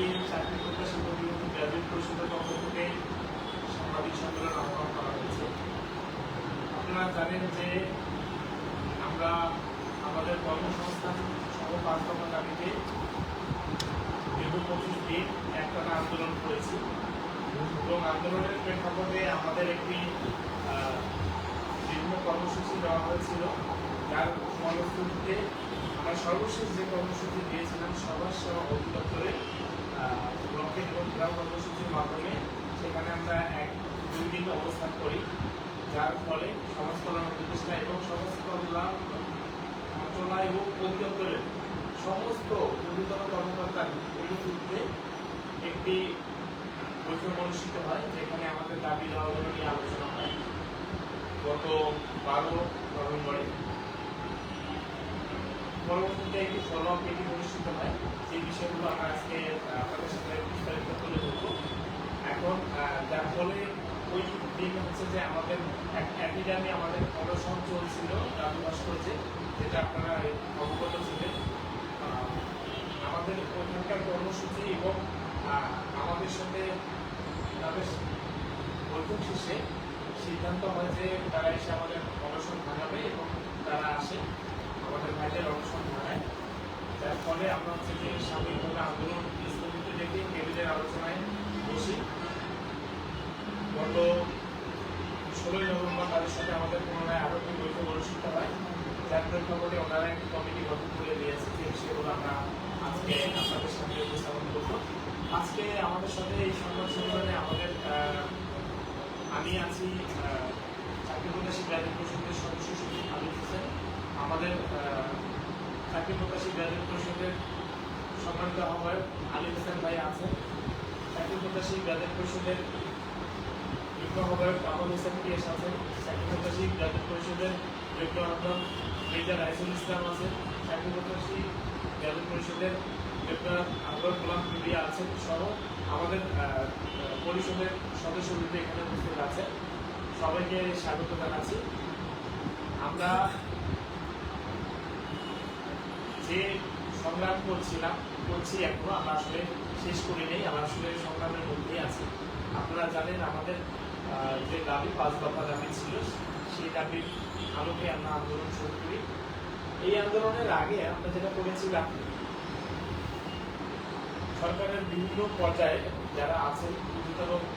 আজকে চাকরি প্রত্যাশী প্রতিনিধি গ্রাজুয়েট পরিষদের পক্ষ থেকে সাংবাদিক সম্মেলন আহ্বান করা হয়েছে। আপনারা জানেন যে আমরা আমাদের কর্মসংস্থান সহ দফা দাবিতে দীর্ঘ পঁচিশ দিন একটানা আন্দোলন করেছি এবং আন্দোলনের প্রেক্ষাপটে আমাদের একটি বিভিন্ন কর্মসূচি দেওয়া হয়েছিল। যার ফলশ্রুতিতে আমরা সর্বশেষ যে কর্মসূচি দিয়েছিলাম সবার সেবা অধিদপ্তরে ব্লকের এবং গ্রাম কর্মসূচির মাধ্যমে সেখানে আমরা এক দুই অবস্থান করি, যার ফলে সমাজ কল্যাণ উপদেষ্টা এবং সমাজ কল্যাণ মন্ত্রণালয় এবং অধিদপ্তরের সমস্ত ঊর্ধ্বতন কর্মকর্তার উপস্থিতিতে একটি বৈঠক অনুষ্ঠিত হয়, যেখানে আমাদের দাবি দেওয়াগুলো নিয়ে আলোচনা হয়। গত বারো নভেম্বরে। পরবর্তীতে একটি ফলো মিটিং অনুষ্ঠিত হয়, সেই বিষয়গুলো আমরা আজকে আপনাদের সাথে বিস্তারিত তুলে ধরবো। এখন যার ফলে ওই দিন হচ্ছে যে আমাদের টাইমে আমাদের অনশন চলছিল রাজু ভাস্কর্যে যেটা আপনারা অবগত ছিলেন। আমাদের ওখানকার কর্মসূচি এবং আমাদের সাথে তাদের বৈঠক শেষে সিদ্ধান্ত হয় যে তারা এসে আমাদের অনশন ভাঙাবে এবং তারা আসে। আমাদের ভাইদের অনশন ভাঙায় যার ফলে আমরা হচ্ছে যে সাময়িকভাবে আন্দোলন স্থগিত রেখে টেবিলের আলোচনায় বসি। গত ষোলোই নভেম্বর তাদের সাথে আমাদের পুনরায় আরও একটি বৈঠক অনুষ্ঠিত হয়। যার প্রেক্ষাপটে ওনারা একটি কমিটি গঠন করে দিয়েছে সেগুলো আমরা আজকে আপনাদের সামনে উপস্থাপন করব। আজকে আমাদের সাথে এই সংবাদ সম্মেলনে আমাদের আমি আছি চাকরি প্রত্যাশী গ্রাজুয়েট পরিষদের সদস্য সচিব আলিফ হোসেন আমাদের চাকরি প্রত্যাশী গ্রাজুয়েট পরিষদের সম্মানিত আহ্বায়ক আলিফ হোসেন ভাই আছেন চাকরি প্রত্যাশী গ্রাজুয়েট পরিষদের যুগ্ম আহ্বায়ক কামাল হোসেন পিএস আছেন চাকরি প্রত্যাশী গ্রাজুয়েট পরিষদের যুগ্ম আহ্বায়ক মির্জা রাইসুল ইসলাম আছেন চাকরি প্রত্যাশী গ্রাজুয়েট পরিষদের যুগ্ম আহ্বায়ক গোলাম মিডিয়া আছেন সহ আমাদের পরিষদের সদস্যবৃন্দ এখানে উপস্থিত আছে। সবাইকে স্বাগত জানাচ্ছি। আমরা যে সংগ্রাম করছিলাম, করছি এখনও, আমরা আসলে শেষ করি নেই, আমরা আসলে সংগ্রামের মধ্যেই আছি। আপনারা জানেন আমাদের যে দাবি, পাঁচ দফা দাবি ছিল, সেই দাবির আলোকে আমরা আন্দোলন শুরু করি। এই আন্দোলনের আগে আমরা যেটা করেছিলাম, সরকারের বিভিন্ন পর্যায়ে যারা আছেন,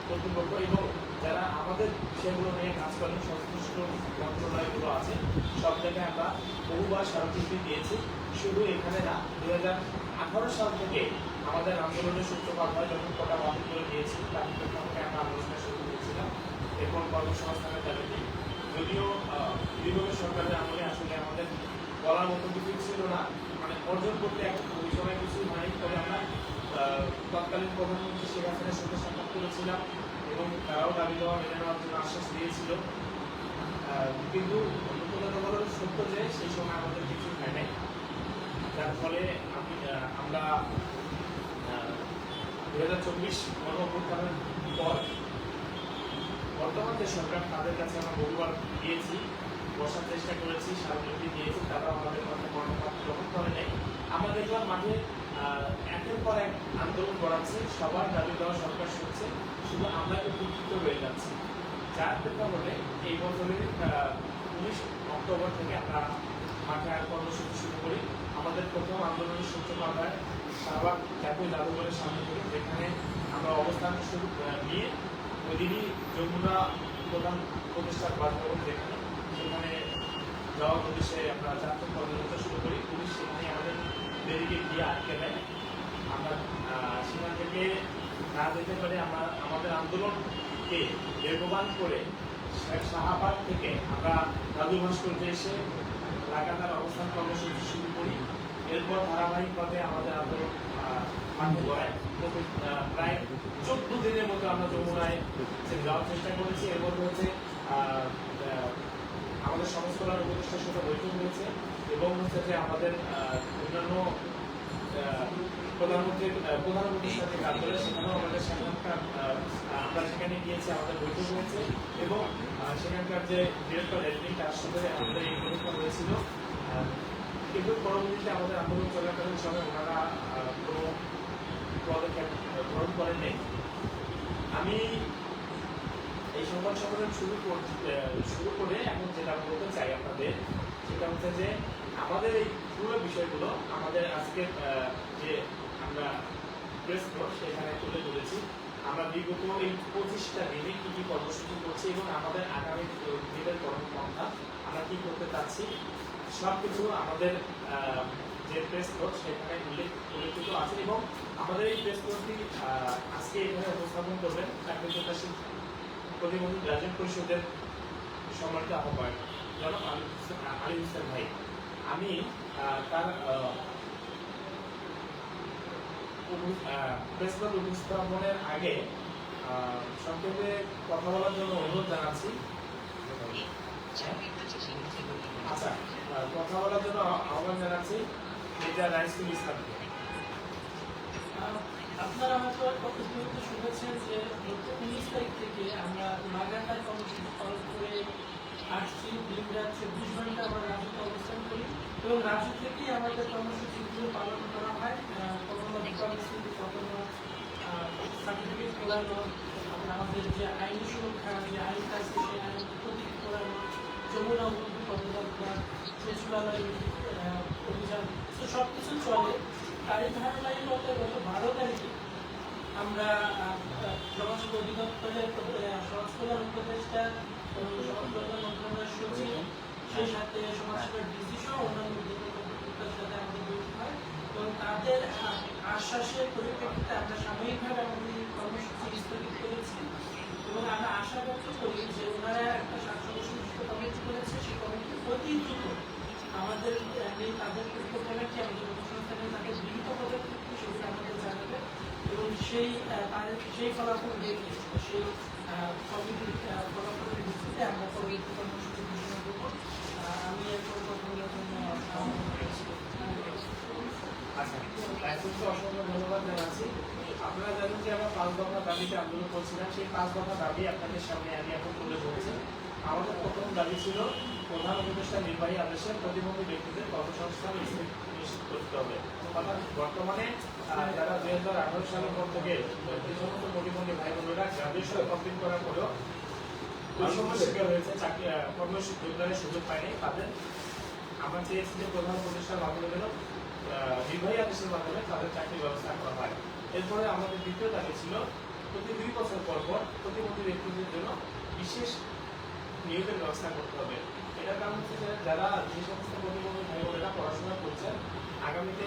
কর্তৃপক্ষ এবং যারা আমাদের বিষয়গুলো নিয়ে কাজ করেন, সংশ্লিষ্ট মন্ত্রণালয়গুলো আছে, সব জায়গায় আমরা বহুবার স্মারকলিপি দিয়েছি। শুধু এখানে না দু হাজার আঠারো সাল থেকে আমাদের আন্দোলনের সূত্রপাত হয়, যখন কটা করে দিয়েছি, তার প্রেক্ষাপটে আমরা আলোচনা শুরু করেছিলাম। এরপর কর্মসংস্থানের দাবিতে যদিও বিভিন্ন সরকারের আমলে আসলে আমাদের বলার মতো কিছু ছিল না। মানে অর্জন করতে এক সময় কিছু নাই তবে আমরা তৎকালীন প্রধানমন্ত্রী শেখ হাসিনার সাথে সাক্ষাৎ করেছিলাম। এবং তারাও দাবি দেওয়া মেনে নেওয়ার জন্য আশ্বাস দিয়েছিল। কিন্তু দুঃখজনক হলো সত্য যে সেই সময় আমাদের কিছু হয় নাই। যার ফলে আমি আমরা দু হাজার চব্বিশ গণ অভ্যুত্থানের পর বর্তমান যে সরকার, তাদের কাছে আমরা বহুবার গিয়েছি, বসার চেষ্টা করেছি স্মারকলিপি দিয়েছি তারা আমাদের কথা কর্মপাত গ্রহণ করে নেই। আমাদের মাঠে একের পর এক আন্দোলন করাচ্ছে সবার দাবি দেওয়া সরকার শুনছে, শুধু আমরা দুঃখিত হয়ে যাচ্ছি। যার প্রেক্ষাপটে এই বছরের উনিশ অক্টোবর থেকে আমরা মাঠে কর্মসূচি শুরু করি। আমাদের প্রথম আন্দোলনের সূত্রপাত হয় শাহবাগ জাতীয় জাদুঘরের সামনে থেকে যেখানে আমরা অবস্থান শুরু নিয়ে ওইদিনই যমুনা প্রধান প্রতিষ্ঠার বাসভবন যেখানে, সেখানে যাওয়ার উদ্দেশ্যে আমরা যাত্রা পদযাত্রা শুরু করি। পুলিশ দেরিকে গিয়ে আটকে দেয়। আমরা সেখান থেকে না যেতে পারে আমরা আমাদের আন্দোলনকে বেগবান করে শাহাবাদ থেকে আমরা রাজু ভাস্কর্যে এসে লাগাতার অবস্থান কর্মসূচি শুরু করি। এরপর ধারাবাহিকভাবে আমাদের আন্দোলন মাঠে গড়ায়। প্রায় চোদ্দ দিনের মতো আমরা যমুনায় যাওয়ার চেষ্টা করেছি। এর মধ্যে হচ্ছে আমাদের সংস্করণ উপদেষ্টার সাথে বৈঠক হয়েছে। এবং হচ্ছে যে আমাদের অন্যান্য প্রধানমন্ত্রীর প্রধানমন্ত্রীর সাথে কাজ করে সেখানেও আমাদের সেখানকার আমরা সেখানে গিয়েছি, আমাদের বৈঠক হয়েছে এবং সেখানকার যে ডিরেক্টর এডমিন, তার সাথে আমাদের এই বৈঠকটা হয়েছিল। কিন্তু পরবর্তীতে আমাদের আন্দোলন চলাকালীন সময় ওনারা কোনো পদক্ষেপ গ্রহণ করেন নাই। আমি এই সংবাদ সম্মেলন শুরু শুরু করে এখন যেটা বলতে চাই আপনাদের সেটা হচ্ছে যে আমাদের এই পুরো বিষয়গুলো আমাদের আজকে যে আমরা প্রেস সেখানে তুলে ধরেছি। আমরা বিগত এই পঁচিশটা দিনে কি কি কর্মসূচি করছি এবং আমাদের আগামী দিনের কর্মপন্থা আমরা কি করতে চাচ্ছি সব কিছু আমাদের যে প্রেস নোট সেখানে উল্লেখ উল্লেখিত আছে এবং আমাদের এই প্রেস আহ, আজকে এখানে উপস্থাপন করবেন চাকরি প্রত্যাশী প্রতিবন্ধী গ্রাজুয়েট পরিষদের সম্মানিত আহ্বায়ক। জনাব আলী হোসেন- ভাই। আমি তার আহ, উপস- আহ, প্রেস ক্লাব উপস্থাপনের আগে সংক্ষেপে কথা বলার জন্য অনুরোধ জানাচ্ছি। আচ্ছা কথা বলার জন্য আহ্বান জানাচ্ছি মেজর রাইসুল ইসলামকে। আপনারা হয়তো ভিডিওতে শুনেছেন যে উনিশ তারিখ থেকে আমরা লাগাতার কর্মসূচি পালন করে আসছি দিন রাত চব্বিশ ঘণ্টা আমরা রাজুতে অবস্থান করি। এবং রাজু থেকেই আমাদের কর্মসূচিগুলো পালন করা হয় কখনো ডিপার্টমেন্ট কখনো সার্টিফিকেট তারপরে আমাদের যে আইনি সুরক্ষা যে আইন কাজ সেই আইন প্রতীক করানো যমুনা উন্নতি পদযাত্রা আহ, অভিযান তো সব কিছু চলে। তারই ধারাবাহিকতা গত বারো তারিখে আমরা সমাজ অধিদপ্তরের সমাজ কল্যাণ উপদেষ্টা সচিব সেই সাথে সমাজসেবার ডিসি সহ অন্যান্য উদ্যোক্তার সাথে আমাদের বৈঠক হয় এবং তাদের আশ্বাসের পরিপ্রেক্ষিতে আমরা সাময়িকভাবে আমাদের কর্মসূচি স্থগিত করেছি এবং আমরা আশা করি যে ওনারা একটা বিশিষ্ট কমিটি করেছে সেই কমিটি অতি দ্রুত আমাদের তাদের পরিকল্পনা কি আমাদের অনুষ্ঠানে তাদের গৃহীত পদক্ষেপ সেগুলো আমাদের জানাবে এবং সেই তাদের সেই ফলাফল সেই কমিটির ফলাফলের ভিত্তিতে আমরা করব আমি এখন রাইসুলকে অসংখ্য ধন্যবাদ জানাচ্ছি আপনারা জানেন যে আমরা পাঁচ দফা দাবিতে আন্দোলন করছিলাম সেই পাঁচ দফা দাবি আপনাদের সামনে আমি এখন তুলে ধরেছি আমাদের প্রথম দাবি ছিল প্রধান উপদেষ্টা নির্বাহী আদেশের প্রতিবন্ধী ব্যক্তিদের কর্মসংস্থান নিশ্চিত করতে হবে অর্থাৎ বর্তমানে যারা দুই হাজার আঠারো সালের পর থেকে সমস্ত প্রতিবন্ধী ভাই বোনেরা গ্রাজুয়েশন করার পরেও বৈষম্য শিকার হয়েছে চাকরি কর্মযোগদানের সুযোগ পায়নি তাদের আমরা চেয়েছি যে প্রধান উপদেষ্টার মাধ্যমে আহ, নির্বাহী আদেশের মাধ্যমে তাদের চাকরির ব্যবস্থা করা হয়। এরপরে আমাদের দ্বিতীয় দাবি ছিল প্রতি দুই বছর পর পর প্রতিবন্ধী ব্যক্তিদের জন্য বিশেষ নিয়োগের ব্যবস্থা করতে হবে। এটার কারণ হচ্ছে যে যারা যে সমস্ত প্রতিবন্ধী ভাই পড়াশোনা করছেন আগামীতে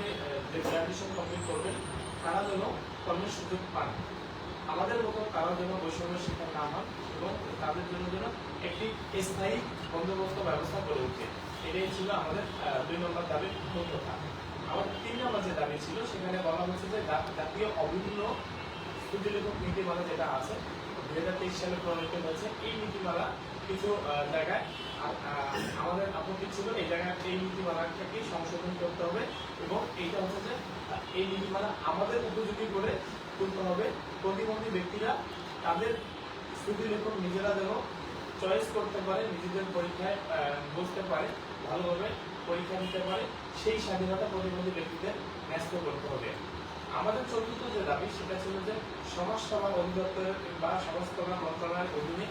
গ্রাজুয়েশন কমপ্লিট করবেন তারা যেন কর্মের সুযোগ পান। আমাদের মতো তারা যেন বৈষম্য শিক্ষা না হন এবং তাদের জন্য যেন একটি স্থায়ী বন্দোবস্ত ব্যবস্থা করে উঠে এটাই ছিল আমাদের দুই নম্বর দাবির মূল কথা। আমার তিন নম্বর যে দাবি ছিল, সেখানে বলা হয়েছে যে জাতীয় অভিন্ন স্থিতিলেখক নীতিমালা যেটা আছে, দুই হাজার তেইশ সালে প্রণীত হয়েছে, এই নীতিমালা কিছু জায়গায় আমাদের আপত্তি ছিল এই জায়গায় এই নীতিমালাটাকে সংশোধন করতে হবে এবং এইটা হচ্ছে যে এই নীতিমালা আমাদের উপযোগী করে তুলতে হবে। প্রতিবন্ধী ব্যক্তিরা তাদের স্থিতিলেখক নিজেরা যেন চয়েস করতে পারে, নিজেদের পরীক্ষায় বসতে পারে, ভালোভাবে পরীক্ষা দিতে পারে, সেই স্বাধীনতা প্রতিবন্ধী ব্যক্তিদের ন্যস্ত করতে হবে। আমাদের চতুর্থ যে দাবি, সেটা ছিল যে সমাজ সেবা অধিদপ্তরের বা সমাজ মন্ত্রণালয়ের অধীনে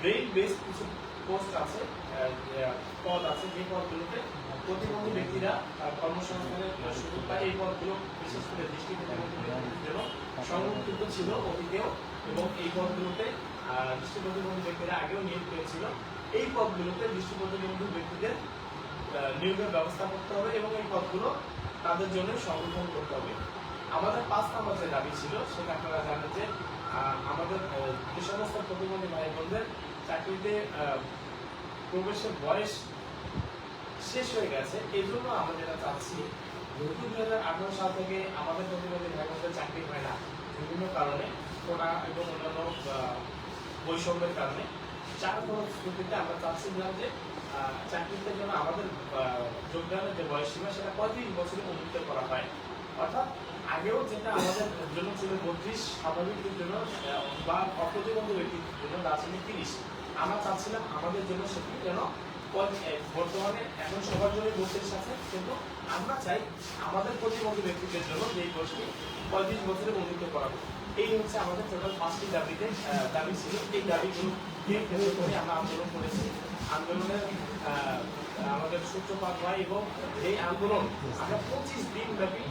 ব্রেইন বেস কিছু পোস্ট আছে পদ আছে, যে পদগুলোতে প্রতিবন্ধী ব্যক্তিরা কর্মসংস্থানের সুযোগ পায় এই পদগুলো বিশেষ করে দৃষ্টি প্রতিবন্ধী জন্য সংরক্ষিত ছিল অতীতেও এবং এই পদগুলোতে দৃষ্টি প্রতিবন্ধী ব্যক্তিরা আগেও নিয়োগ পেয়েছিল। এই পদগুলোতে দৃষ্টি প্রতিবন্ধী ব্যক্তিদের নিয়োগের ব্যবস্থা করতে হবে এবং এই পদগুলো তাদের জন্য সংরক্ষণ করতে হবে। আমাদের পাঁচ নম্বর যে দাবি ছিল, সেটা আপনারা জানেন যে আমাদের যে সমস্ত প্রতিবন্ধী ভাই বোনদের চাকরিতে প্রবেশের বয়স শেষ হয়ে গেছে। এই জন্য আমরা যেটা চাচ্ছি যেহেতু দু হাজার আঠারো সাল থেকে আমাদের ভাই বোনদের চাকরি হয় না, বিভিন্ন কারণে, কোটা এবং অন্যান্য বৈষম্যের কারণে, চার পরিস্থিতিতে আমরা চাচ্ছিলাম যে চাকরিতে যেন আমাদের যোগদানের যে বয়স সীমা সেটা পঁয়ত্রিশ বছরে উন্নীত করা হয়। অর্থাৎ আগেও যেটা আমাদের জন্য ছিল বত্রিশ স্বাভাবিকদের জন্য বা অপ্রতিবন্ধী ব্যক্তিদের জন্য রাজনীতি তিরিশ আমরা চাচ্ছিলাম আমাদের জন্য সেটি যেন বর্তমানে এখন সবার জন্য বত্রিশ আছে কিন্তু আমরা চাই আমাদের প্রতিবন্ধী ব্যক্তিদের জন্য যে এই কোর্সটি পঁয়ত্রিশ বছরে বন্ধুত্ব করাবো এই হচ্ছে আমাদের টোটাল পাঁচটি দাবিতে দাবি ছিল। এই দাবিগুলোকে কেন্দ্র করে আমরা আন্দোলন করেছি। আন্দোলনের আমাদের সূত্রপাত হয় এবং এই আন্দোলন আমরা পঁচিশ দিন ব্যাপী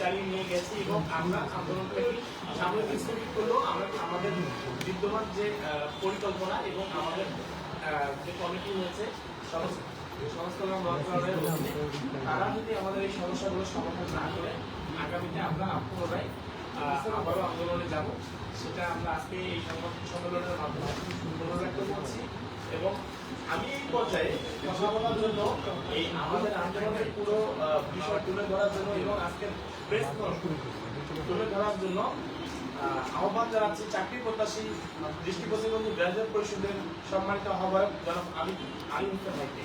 চালিয়ে নিয়ে গেছি এবং আমরা আন্দোলনটাকে সামনে স্থগিত করলেও আমরা আমাদের বিদ্যমান যে পরিকল্পনা এবং আমাদের যে কমিটি সংস- সংস্করণ মন্ত্রণালয়ের তারা যদি আমাদের এই সমস্যাগুলো সমাধান না করে আগামীতে আমরা পুনরায় আবারও আন্দোলনে যাব সেটা আমরা আজকে এই সংবাদ সম্মেলনের মাধ্যমে পুনরায় করছি এবং আমি এই পর্যায়ে কথা বলার জন্য এই আমাদের আন্দোলনের পুরো বিষয় তুলে ধরার জন্য এবং আজকের প্রেস তুলে ধরার জন্য আহ্বান জানাচ্ছি চাকরি প্রত্যাশী দৃষ্টি প্রতিবন্ধী গ্রাজুয়েট পরিষদের সম্মানিত আহ্বায়ক জনাব আলী আলী মুস্তাফ ভাইকে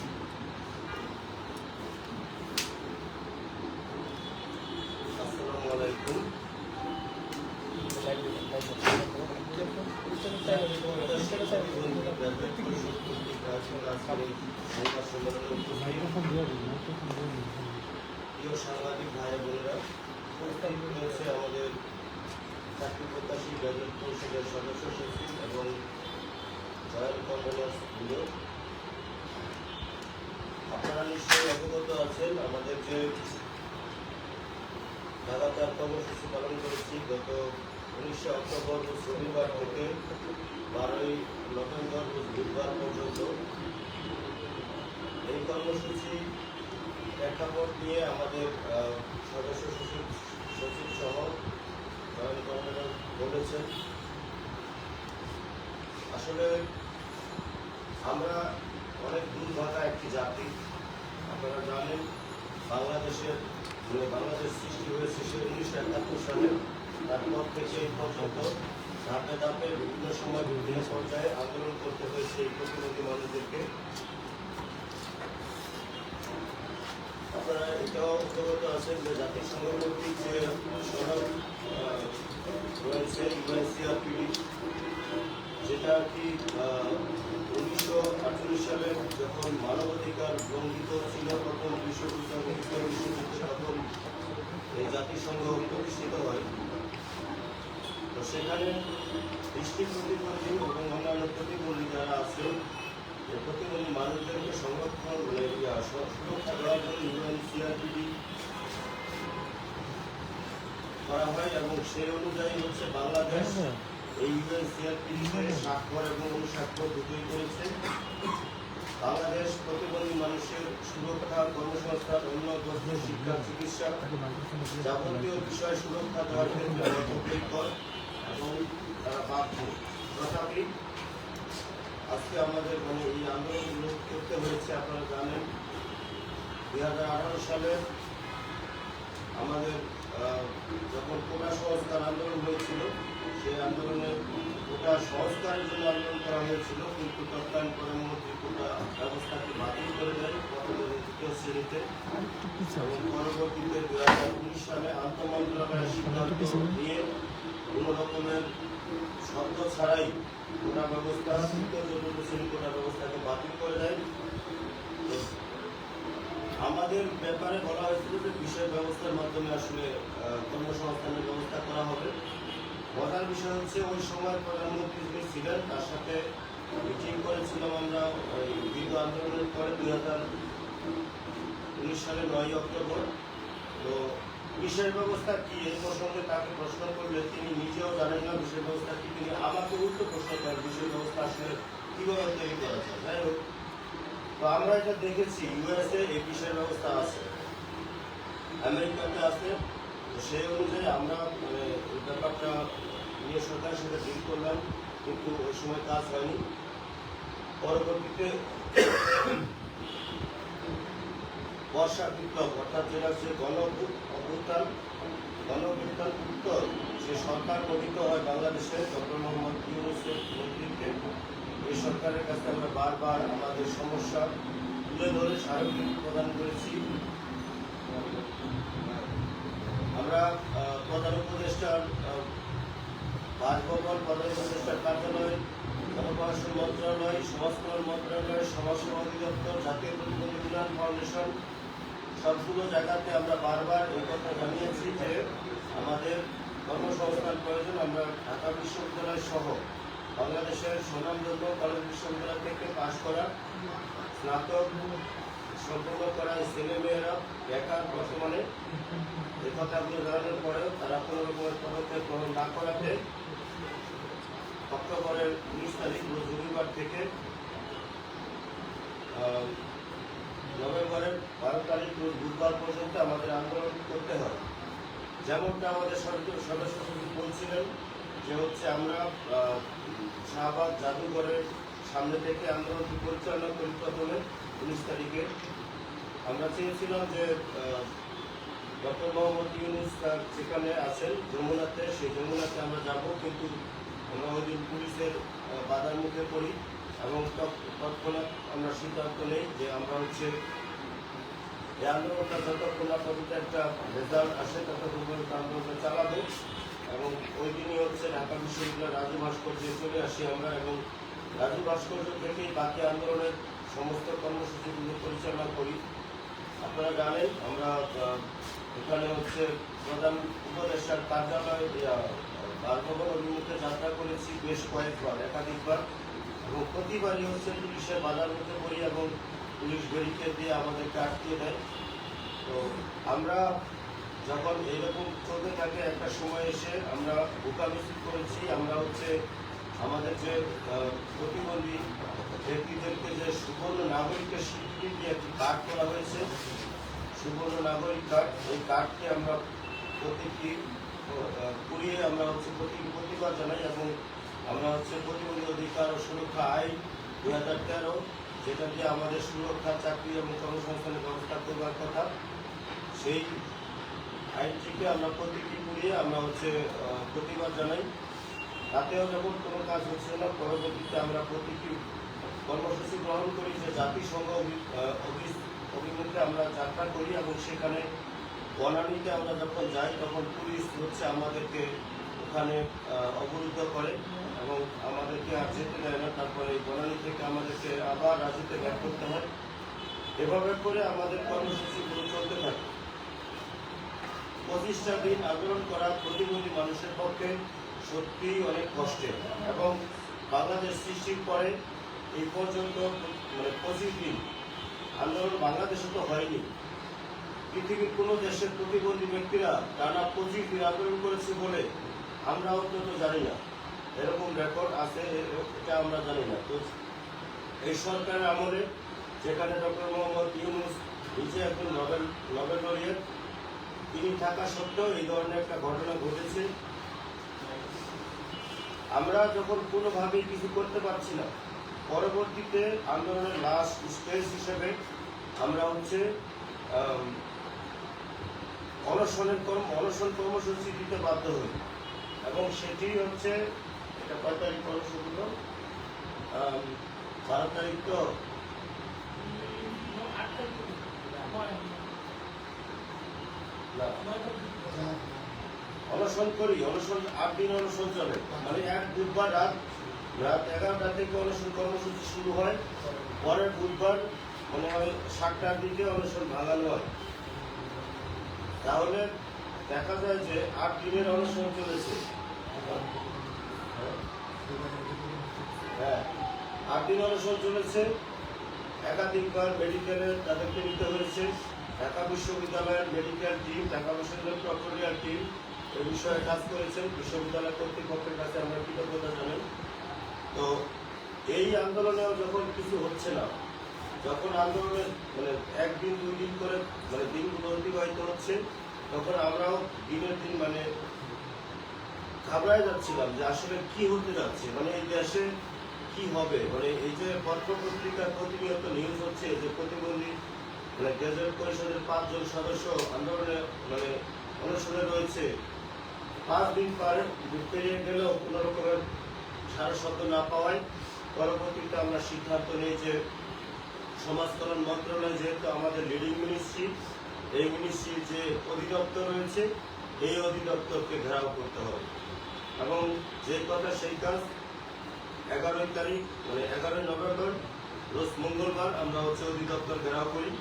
আমাদের চাকরি প্রত্যাশী গ্রাজুয়েট পরিষদের সদস্য সচিব এবং জয়েন্টগুলো আপনারা নিশ্চয়ই অবগত আছেন, আমাদের যে লাগাতার কর্মসূচি পালন করেছি গত উনিশে অক্টোবর রবিবার থেকে বারোই নভেম্বর বুধবার পর্যন্ত। এই কর্মসূচি প্রেক্ষাপট নিয়ে আমাদের সদস্য সচিব সচিব সহ জয়েন্ট কনভেনর বলেছেন আসলে আমরা অনেক দুর্ভাগা একটি জাতি, আপনারা জানেন, বাংলাদেশের মানে বাংলাদেশ সৃষ্টি হয়েছে সে উনিশশো একাত্তর সালে। তারপর থেকে এই পর্যন্ত ধাপে ধাপে বিভিন্ন সময় বিভিন্ন পর্যায়ে আন্দোলন করতে হয়েছে এই প্রতিবন্ধী মানুষদেরকে। আপনারা এটাও অবগত আছেন যে জাতিসংঘ কর্তৃক যে আহ, রয়েছে ইউএনসিআরপিডি যেটা কি উনিশশো আটচল্লিশ সালে যখন মানবাধিকার লঙ্ঘিত ছিল প্রথম বিশ্বযুদ্ধ দ্বিতীয় বিশ্বযুদ্ধে তখন এই জাতিসংঘ প্রতিষ্ঠিত হয় তো সেখানে দৃষ্টি প্রতিবন্ধী এবং অন্যান্য প্রতিবন্ধী যারা আছে প্রতিবন্ধী মানুষদেরকে সংরক্ষণ সুরক্ষা এবং সেই অনুযায়ী হচ্ছে বাংলাদেশ এই ইউএনসিআরপিতে স্বাক্ষর এবং অনুস্বাক্ষর দুটোই করেছে। বাংলাদেশ প্রতিবন্ধী মানুষের সুরক্ষা কর্মসংস্থান উন্নত শিক্ষা চিকিৎসা যাবতীয় বিষয় সুরক্ষা দেওয়ার ক্ষেত্রে বদ্ধপরিকর এবং তারা বাধ্য। তথাপি আজকে আমাদের মানে এই আন্দোলনগুলো করতে হয়েছে আপনারা জানেন। দুই হাজার আঠারো সালে আমাদের যখন কোটা সংস্কার আন্দোলন হয়েছিল, সেই আন্দোলনে কোটা সংস্কারের জন্য আন্দোলন করা হয়েছিল, কিন্তু তৎকালীন প্রধানমন্ত্রী কোটা ব্যবস্থাকে বাতিল করে দেন প্রথম দ্বিতীয় শ্রেণীতে। এবং পরবর্তীতে দু হাজার উনিশ সালে আন্তঃমন্ত্রণালয়ের সিদ্ধান্ত নিয়ে কোনো রকমের শর্ত ছাড়াই কোটা ব্যবস্থা তৃতীয় চতুর্থ শ্রেণি কোটা ব্যবস্থাকে বাতিল করে দেয় তো আমাদের ব্যাপারে বলা হয়েছিল ব্যবস্থার মাধ্যমে আসলে কর্মসংস্থানের ব্যবস্থা করা হবে। মজার বিষয় হচ্ছে, ওই সময় প্রধানমন্ত্রী যিনি ছিলেন, তার সাথে মিটিং করেছিলাম আমরা ওই দীর্ঘ আন্দোলনের পরে, দুই হাজার উনিশ সালের নয় অক্টোবর। তো বিষয় ব্যবস্থা কি? এই প্রসঙ্গে তাকে প্রশ্ন করলে তিনি নিজেও জানেন না বিষয় ব্যবস্থা কি। তিনি আমাকে উল্টো প্রশ্ন করেন বিষয় ব্যবস্থা আসলে কীভাবে তৈরি করা যায়? যাই হোক, তো আমরা এটা দেখেছি, ইউএসএ এই বিষয় ব্যবস্থা আছে। আমেরিকাতে আছে। তো সেই অনুযায়ী আমরা মানে, ব্যাপারটা নিয়ে সরকারের সাথে ডিল করলাম কিন্তু ওই সময় কাজ হয়নি। পরবর্তীতে বর্ষা বিপ্লব অর্থাৎ যেটা হচ্ছে গণ অভ্যুত্থান গণ অভ্যুত্থান উত্তর যে সরকার গঠিত হয় বাংলাদেশে ডক্টর মোহাম্মদ ইউনুসের নেতৃত্বে এই সরকারের কাছে আমরা বারবার আমাদের সমস্যা তুলে ধরে স্মারকলিপি প্রদান করেছি। আমরা প্রধান উপদেষ্টার বাসভবন, প্রধান উপদেষ্টার কার্যালয় জনপ্রশাসন মন্ত্রণালয় সমাজকল্যাণ মন্ত্রণালয়ের সমাজসেবা অধিদপ্তর, জাতীয় প্রতিবন্ধী উন্নয়ন ফাউন্ডেশন সবগুলো জায়গাতে আমরা বারবার এই কথা জানিয়েছি যে আমাদের কর্মসংস্থান প্রয়োজন। আমরা ঢাকা বিশ্ববিদ্যালয় সহ বাংলাদেশের সুনামধন্য কলেজ বিশ্ববিদ্যালয় থেকে পাশ করা স্নাতক সম্পূর্ণ করা ছেলেমেয়েরা বেকার বর্তমানে। কথাগুলো জানানোর পরেও তারা কোনো রকমের পদক্ষেপ গ্রহণ না করাতে অক্টোবরের উনিশ তারিখ রবিবার থেকে নভেম্বরের বারো তারিখ রোজ বুধবার পর্যন্ত আমাদের আন্দোলন করতে হয়। যেমনটা আমাদের সরকার সদস্য সচিব বলছিলেন যে হচ্ছে আমরা শাহবাগ জাদুঘরের সামনে থেকে আন্দোলনটি পরিচালনা করি প্রথমে উনিশ তারিখে। আমরা চেয়েছিলাম যে ডক্টর মোহাম্মদ ইউনুস তার যেখানে আছেন, যমুনাতে, সেই যমুনাতে আমরা যাব, কিন্তু আমরা ওই দিন পুলিশের বাধার মুখে পড়ি এবং তৎক্ষণাৎ আমরা সিদ্ধান্ত নেই যে আমরা হচ্ছে এই আন্দোলনটা যতক্ষণ না পর্যন্ত একটা রেজাল্ট আসে, ততক্ষণ পর্যন্ত আন্দোলনটা চালাবো এবং ওই দিনই হচ্ছে ঢাকা বিশ্ববিদ্যালয়ের রাজু ভাস্কর্যে চলে আসি আমরা এবং রাজু ভাস্কর্য থেকেই বাকি আন্দোলনের সমস্ত কর্মসূচিগুলো পরিচালনা করি। আপনারা জানেন, আমরা এখানে হচ্ছে প্রধান উপদেষ্টার কার্যালয় বাসভবন অভিমুখে যাত্রা করেছি বেশ কয়েকবার, একাধিকবার। এবং প্রতিবারই হচ্ছে পুলিশের বাধার মুখে পড়ি এবং পুলিশ ব্যারিকেড দিয়ে আমাদেরকে আটকিয়ে দেয়। তো আমরা যখন এইরকম চলতে থাকে, একটা সময় এসে আমরা মিছিল করেছি। আমরা হচ্ছে আমাদের যে প্রতিবন্ধী ব্যক্তিদেরকে যে সুবর্ণ নাগরিকের স্বীকৃতি দিয়ে একটি কার্ড করা হয়েছে সুবর্ণ নাগরিক কার্ড এই কার্ডকে আমরা প্রতীকী আহ, কুড়িয়ে আমরা হচ্ছে প্রতীকী প্রতিবাদ জানাই এবং আমরা হচ্ছে প্রতিবন্ধী অধিকার ও সুরক্ষা আইন দুই হাজার তেরো যেটা দিয়ে আমাদের সুরক্ষা চাকরি এবং কর্মসংস্থানের ব্যবস্থা করবার কথা সেই আইনটিকে আমরা প্রতীকী কুড়িয়ে আমরা হচ্ছে প্রতিবাদ জানাই। তাতেও যখন কোনো কাজ হচ্ছে না পরবর্তীতে আমরা প্রতীকী কর্মসূচি গ্রহণ করি, যে জাতিসংঘ অভি- অভি- অভিমুখে আমরা যাত্রা করি এবং সেখানে বনানীতে আমরা যখন যাই, তখন পুলিশ হচ্ছে আমাদেরকে ওখানে অবরুদ্ধ করে এবং আমাদেরকে আর যেতে দেয় না। তারপরে বনানী থেকে আমাদেরকে আবার রাজুতে ব্যাক করতে হয়। এভাবে করে আমাদের কর্মসূচিগুলো চলতে থাকে। পঁচিশটা দিন আন্দোলন করা প্রতিবন্ধী মানুষের পক্ষে সত্যিই অনেক কষ্টের এবং বাংলাদেশ সৃষ্টির পরে এই পর্যন্ত মানে দিন আন্দোলন বাংলাদেশে তো হয়নি। পৃথিবীর কোনো দেশের প্রতিবন্ধী ব্যক্তিরা টানা দিন আন্দোলন করেছে বলে আমরা অন্তত জানি না। এরকম রেকর্ড আছে এটা আমরা জানি না। তো এই সরকারের আমলে যেখানে ডক্টর মোহাম্মদ ইউনুস নিজে একজন নোবেল নোবেল লরিয়েট তিনি থাকা সত্ত্বেও এই ধরনের একটা ঘটনা ঘটেছে। আমরা যখন কোনোভাবেই কিছু করতে পারছি না পরবর্তীতে আন্দোলনের লাস্ট স্টেজ হিসেবে আমরা হচ্ছে অনশনের কর্ম, অনশন কর্মসূচি দিতে বাধ্য হই। এবং সেটি হচ্ছে, এটা কয় তারিখ কর্মসূচি? বারো তারিখ তো? অনশন করি, অনশন আট দিন অনশন চলে। মানে এক বুধবার রাত রাত এগারোটা থেকে অনশন কর্মসূচি শুরু হয়। পরের বুধবার মনে হয় সাতটার দিকে অনশন ভাঙানো হয়। তাহলে দেখা যায় যে আট দিনের অনশন চলেছে। হ্যাঁ আট দিন অনশন চলেছে। একাধিকবার মেডিকেলের তাদেরকে নিতে হয়েছে। ঢাকা বিশ্ববিদ্যালয়ের মেডিকেল টিম, ঢাকা বিশ্ববিদ্যালয়ের প্রক্টোরিয়াল টিম এ বিষয়ে কাজ করেছেন বিশ্ববিদ্যালয় কর্তৃপক্ষের কাছে আমরা কৃতজ্ঞতা জানাই। তো এই আন্দোলনেও যখন কিছু হচ্ছে না, যখন আন্দোলনে মানে একদিন দুই দিন করে মানে দিনগুলো অতিবাহিত হচ্ছে, তখন আমরাও দিনের দিন মানে ঘাবড়ায় যাচ্ছিলাম যে আসলে কি হতে যাচ্ছে মানে এই দেশে কি হবে? মানে এই যে পত্র পত্রিকার প্রতিনিয়ত নিউজ হচ্ছে যে প্রতিবন্ধী মানে গেজেট পরিষদের পাঁচজন সদস্য আন্দোলনে মানে অনুষ্ঠানে রয়েছে, পাঁচ দিন পরে পেরিয়ে গেলেও কোনো রকমের সারা শব্দ না পাওয়ায় পরবর্তীতে আমরা সিদ্ধান্ত নিই যে সমাজ কল্যাণ মন্ত্রণালয় যেহেতু আমাদের লিডিং মিনিস্ট্রি এই মিনিস্ট্রির যে অধিদপ্তর রয়েছে, এই অধিদপ্তরকে ঘেরাও করতে হবে। এবং যে কথা সেই কাজ, এগারোই তারিখ মানে এগারোই নভেম্বর, রোজ মঙ্গলবার আমরা হচ্ছে অধিদপ্তর ঘেরাও করি।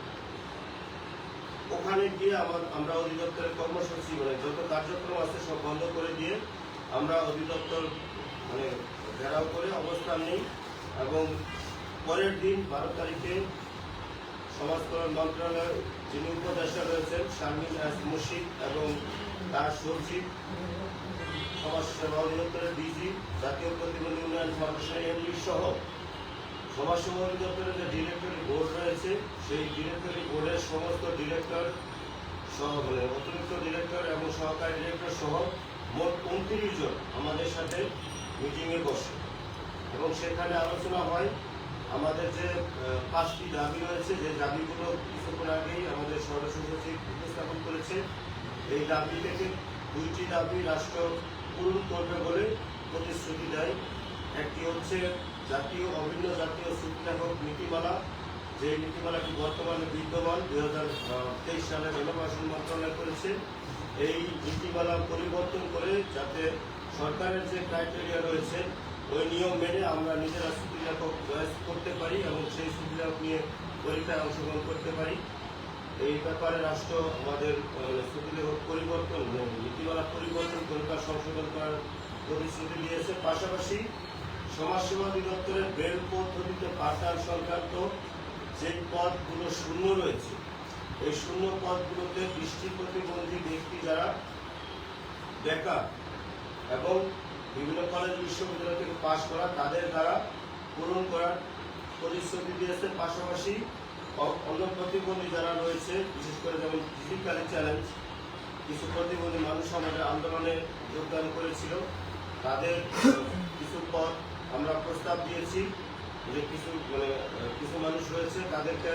ওখানে গিয়ে আমার, আমরা অধিদপ্তরের কর্মসূচি মানে যত কার্যক্রম আছে সব বন্ধ করে দিয়ে আমরা অধিদপ্তর মানে ঘেরাও করে অবস্থান নিই এবং পরের দিন বারো তারিখে সমাজ কল্যাণ মন্ত্রণালয়ের যিনি উপদেষ্টা রয়েছেন শারমিন এস মুশিদ এবং তার সচিব সমাজ সেবা অধিদপ্তরের ডিজি, জাতীয় প্রতিবন্ধী উন্নয়ন ফাউন্ডেশন এমডি সহ সমাজ সেবা অধিদপ্তরের যে ডিরেক্টরি বোর্ড রয়েছে, সেই ডিরেক্টরি বোর্ডের সমস্ত ডিরেক্টর সহ মানে অতিরিক্ত ডিরেক্টর এবং সহকারী ডিরেক্টর সহ মোট উনত্রিশ জন আমাদের সাথে মিটিংয়ে বসে। এবং সেখানে আলোচনা হয় আমাদের যে পাঁচটি দাবি রয়েছে। যে দাবিগুলো কিছুক্ষণ আগেই আমাদের সদস্য সচিব উপস্থাপন করেছে। এই দাবি থেকে দুইটি দাবি রাষ্ট্র পূরণ করবে বলে প্রতিশ্রুতি দেয়। একটি হচ্ছে জাতীয়, অভিন্ন জাতীয় সুবিধাভোগ নীতিমালা। যে নীতিমালাটি বর্তমানে বিদ্যমান দুই হাজার তেইশ সালে জনপ্রশাসন মন্ত্রণালয় করেছে। এই নীতিমালা পরিবর্তন করে যাতে সরকারের যে ক্রাইটেরিয়া রয়েছে, ওই নিয়ম মেনে আমরা নিজেরা সুবিধাভোগ চয়েস করতে পারি এবং সেই সুবিধা নিয়ে পরীক্ষায় অংশগ্রহণ করতে পারি। এই ব্যাপারে রাষ্ট্র আমাদের সুবিধাভোগ পরিবর্তন মানে নীতিমালা পরিবর্তন তা সংশোধন করার প্রতিশ্রুতি দিয়েছে। পাশাপাশি সমাজসেবা অধিদপ্তরের বেল পদ্ধতিতে পাঠান সংক্রান্ত যে পদগুলো শূন্য রয়েছে, এই শূন্য পদগুলোতে দৃষ্টি প্রতিবন্ধী ব্যক্তি যারা বেকার এবং বিভিন্ন কলেজ বিশ্ববিদ্যালয় থেকে পাশ করা, তাদের দ্বারা পূরণ করার প্রতিশ্রুতি দিয়েছে পাশাপাশি অন্য প্রতিবন্ধী যারা রয়েছে, বিশেষ করে যেমন ফিজিক্যালি চ্যালেঞ্জ কিছু প্রতিবন্ধী মানুষ আমাদের আন্দোলনে যোগদান করেছিল। তাদের কিছু পদ আমরা প্রস্তাব দিয়েছি যে কিছু মানে কিছু মানুষ রয়েছে, তাদেরকে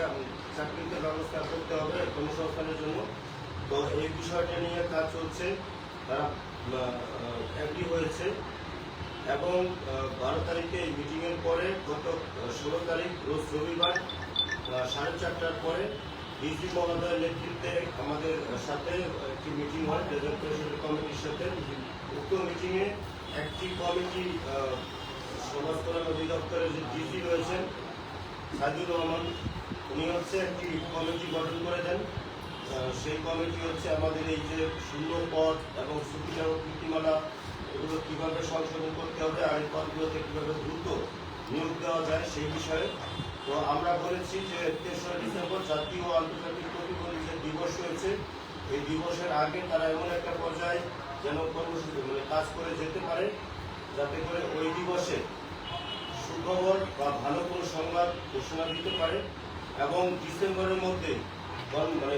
চাকরিতে ব্যবস্থা করতে হবে কর্মসংস্থানের জন্য। তো এই বিষয়টা নিয়ে কাজ চলছে। তারা অ্যাগ্রি হয়েছে। এবং বারো তারিখে এই মিটিংয়ের পরে গত ষোলো তারিখ, রোজ রবিবার সাড়ে চারটার পরে ডিসি মহোদয়ের নেতৃত্বে আমাদের সাথে একটি মিটিং হয় প্রেজেন্টেশন কমিটির সাথে। উক্ত মিটিংয়ে একটি কমিটি সমাজ কল্যাণ অধিদপ্তরের যে ডিসি রয়েছেন সাইদুর রহমান, উনি হচ্ছে একটি কমিটি গঠন করে দেন। সেই কমিটি হচ্ছে আমাদের এই যে শূন্য পদ এবং সুবিধা নীতিমালা, এগুলো কীভাবে সংশোধন করতে হবে আর এই কীভাবে দ্রুত নিয়োগ দেওয়া যায় সেই বিষয়ে। তো আমরা বলেছি যে তেসরা ডিসেম্বর জাতীয় আন্তর্জাতিক প্রতিবন্ধী যে দিবস রয়েছে এই দিবসের আগে তারা এমন একটা পর্যায়ে যেন কর্মসূচি মানে কাজ করে যেতে পারে, যাতে করে ওই দিবসে সুখবর বা ভালো কোনো সংবাদ ঘোষণা দিতে পারে। এবং ডিসেম্বরের মধ্যে মানে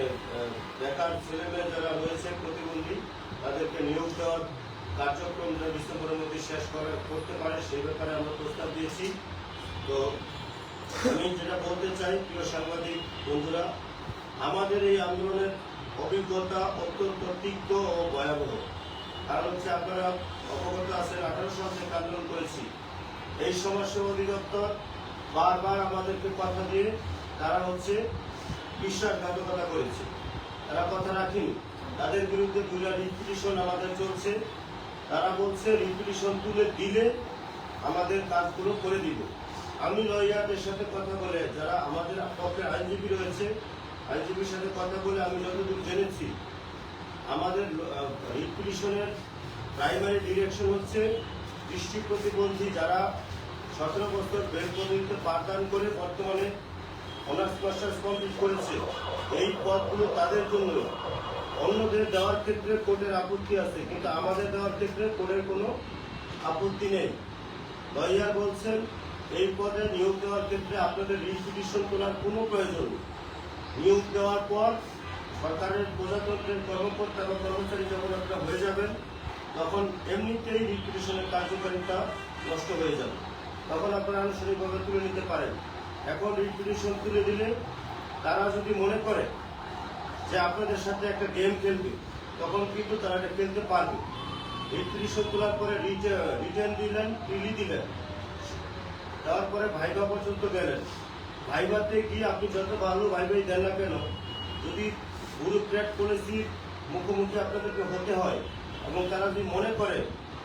বেকার ছেলেমেয়ে যারা রয়েছে প্রতিবন্ধী, তাদেরকে নিয়োগ দেওয়ার কার্যক্রম যেন ডিসেম্বরের মধ্যে শেষ করে, করতে পারে, সেই ব্যাপারে আমরা প্রস্তাব দিয়েছি। তো আমি যেটা বলতে চাই, প্রিয় সাংবাদিক বন্ধুরা, আমাদের এই আন্দোলনের অভিজ্ঞতা অত্যন্ত তিক্ত ও ভয়াবহ। কারণ হচ্ছে আপনারা অবগত আছেন, আঠারো সাল থেকে আন্দোলন করেছি, এই সমাজসেবা অধিদপ্তর বারবার আমাদেরকে কথা দিয়ে, তারা হচ্ছে বিশ্বাসঘাতকতা করেছে। তারা কথা রাখেনি। তাদের বিরুদ্ধে দুটা রিপিটিশন আমাদের চলছে। তারা বলছে রিপিটিশন তুলে দিলে আমাদের কাজগুলো করে দিব। আমি লয়ারদের সাথে কথা বলে, যারা আমাদের পক্ষে আইনজীবী রয়েছে, আইনজীবীর সাথে কথা বলে আমি যতদূর জেনেছি, আমাদের রিপিটিশনের প্রাইমারি ডিরেকশন হচ্ছে দৃষ্টি প্রতিবন্ধী যারা সতেরো বছর বের পদ্ধতিতে পাঠদান করে বর্তমানে অনার্স মাস্টার্স কমপ্লিট করেছে। এই পদগুলো তাদের জন্য অন্যদের দেওয়ার ক্ষেত্রে কোর্টের আপত্তি আছে, কিন্তু আমাদের দেওয়ার ক্ষেত্রে কোর্টের কোনো আপত্তি নেই। লয়ার বলছেন, এই পদে নিয়োগ দেওয়ার ক্ষেত্রে আপনাদের রিপিটিশন তোলার কোনো প্রয়োজন নিয়োগ দেওয়ার পর সরকারের প্রজাতন্ত্রের কর্মকর্তা বা কর্মচারী যখন আপনারা হয়ে যাবেন, তখন এমনিতেই রিপিটিশনের কার্যকারিতা নষ্ট হয়ে যাবে। তখন আপনারা আনুষ্ঠানিকভাবে তুলে নিতে পারেন। এখন রিপিটিশন তুলে দিলে তারা যদি মনে করে যে আপনাদের সাথে একটা গেম খেলবে, তখন কিন্তু তারা এটা খেলতে পারবে। রিপিটিশন তোলার পরে রিটার্ন দিলেন প্রিলি দিলেন। দেওয়ার পরে ভাইবা পর্যন্ত গেলেন। ভাইবাতে গিয়ে আপনি যত ভালো ভাইবাই দেন না কেন, যদি গুরু ক্র্যাক পলিসি মুখোমুখি আপনাদেরকে হতে হয়, এবং তারা যদি মনে করে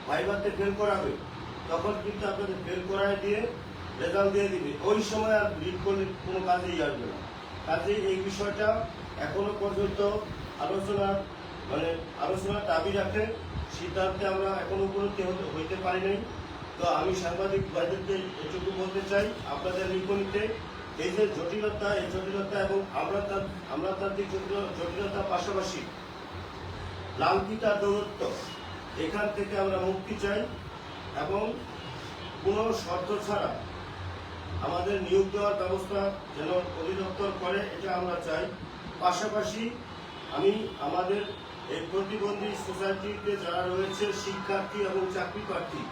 ভাইবাতে ফেল করাবে, তখন কিন্তু আপনাদের ফেল করায় দিয়ে রেজাল্ট দিয়ে দিবে। ওই সময় আর লিড করলে কোনো কাজেই আসবে না। কাজেই এই বিষয়টা এখনও পর্যন্ত আলোচনা মানে আলোচনার দাবি রাখে, সিদ্ধান্তে আমরা এখনও উপলব্ধি হইতে পারি নাই। তো আমি সাংবাদিক ভাইদেরকে এটুকু বলতে চাই, আপনাদের লিখনিতে এই যে জটিলতা, এই জটিলতা এবং আমরা তার, আমরা জটিল- জটিলতার পাশাপাশি লালপিতা দৌরত্ব, এখান থেকে আমরা মুক্তি চাই এবং কোনো শর্ত ছাড়া আমাদের নিয়োগ দেওয়ার ব্যবস্থা যেন অধিদপ্তর করে, এটা আমরা চাই। পাশাপাশি আমি আমাদের এই প্রতিবন্ধী সোসাইটিতে যারা রয়েছে, শিক্ষার্থী এবং চাকরি প্রার্থী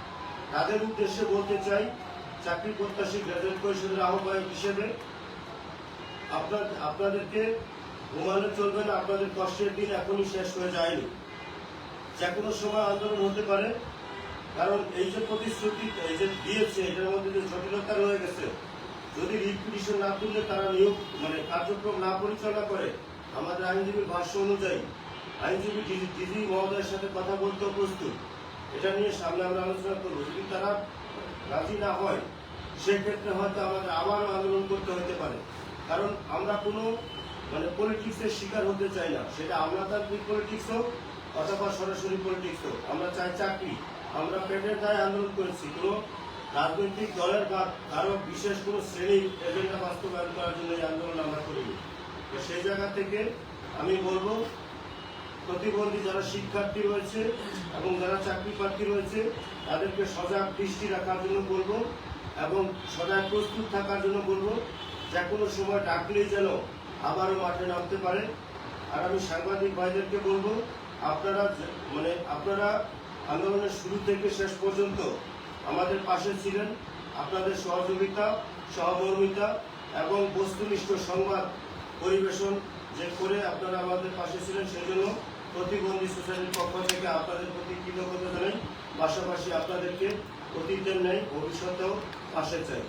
তাদের উদ্দেশ্যে বলতে চাই, চাকরি প্রত্যাশী গ্রাজুয়েট পরিষদের আহ্বায়ক হিসেবে আপনার, আপনাদেরকে ঘুমালে চলবে না, আপনাদের কষ্টের দিন এখনই শেষ হয়ে যায়নি। যে কোনো সময় আন্দোলন হতে পারে কারণ এই যে প্রতিশ্রুতি, এই যে দিয়েছে এটার মধ্যে যে জটিলতা রয়ে গেছে, যদি রিপিটিশন না তুললে তারা নিয়োগ মানে কার্যক্রম না পরিচালনা করে, আমাদের আইনজীবীর ভাষ্য অনুযায়ী, আইনজীবী ডিজি মহোদয়ের সাথে কথা বলতেও প্রস্তুত। এটা নিয়ে সামনে আমরা আলোচনা করব। যদি তারা রাজি না হয়, সেক্ষেত্রে হয়তো আমাদের আবারও আন্দোলন করতে হতে পারে। কারণ আমরা কোনো মানে পলিটিক্সের শিকার হতে চাই না। সেটা আমলাতান্ত্রিক পলিটিক্স হোক অথবা সরাসরি পলিটিক্স হোক। আমরা চাই চাকরি। আমরা পেটের দায় আন্দোলন করেছি। কোনো রাজনৈতিক দলের বা কারও বিশেষ কোনো শ্রেণির এজেন্ডা বাস্তবায়ন করার জন্য এই আন্দোলন আমরা করিনি। তো সেই জায়গা থেকে আমি বলব, প্রতিবন্ধী যারা শিক্ষার্থী রয়েছে এবং যারা চাকরি প্রার্থী রয়েছে, তাদেরকে সজাগ দৃষ্টি রাখার জন্য বলব এবং সজাগ প্রস্তুত থাকার জন্য বলব, যে কোনো সময় ডাকলেই যেন আবারও মাঠে নামতে পারে। আর আমি সাংবাদিক ভাইদেরকে বলব আপনারা মানে আপনারা আন্দোলনের শুরু থেকে শেষ পর্যন্ত আমাদের পাশে ছিলেন। আপনাদের সহযোগিতা, সহমর্মিতা এবং বস্তুনিষ্ঠ সংবাদ পরিবেশন যে করে আপনারা আমাদের পাশে ছিলেন সেই জন্য প্রতিবন্ধী সোসাইটির পক্ষ থেকে আপনাদের প্রতি কৃতজ্ঞতা জানাই। পাশাপাশি আপনাদেরকে অতীতের নেই ভবিষ্যতেও পাশে চাই।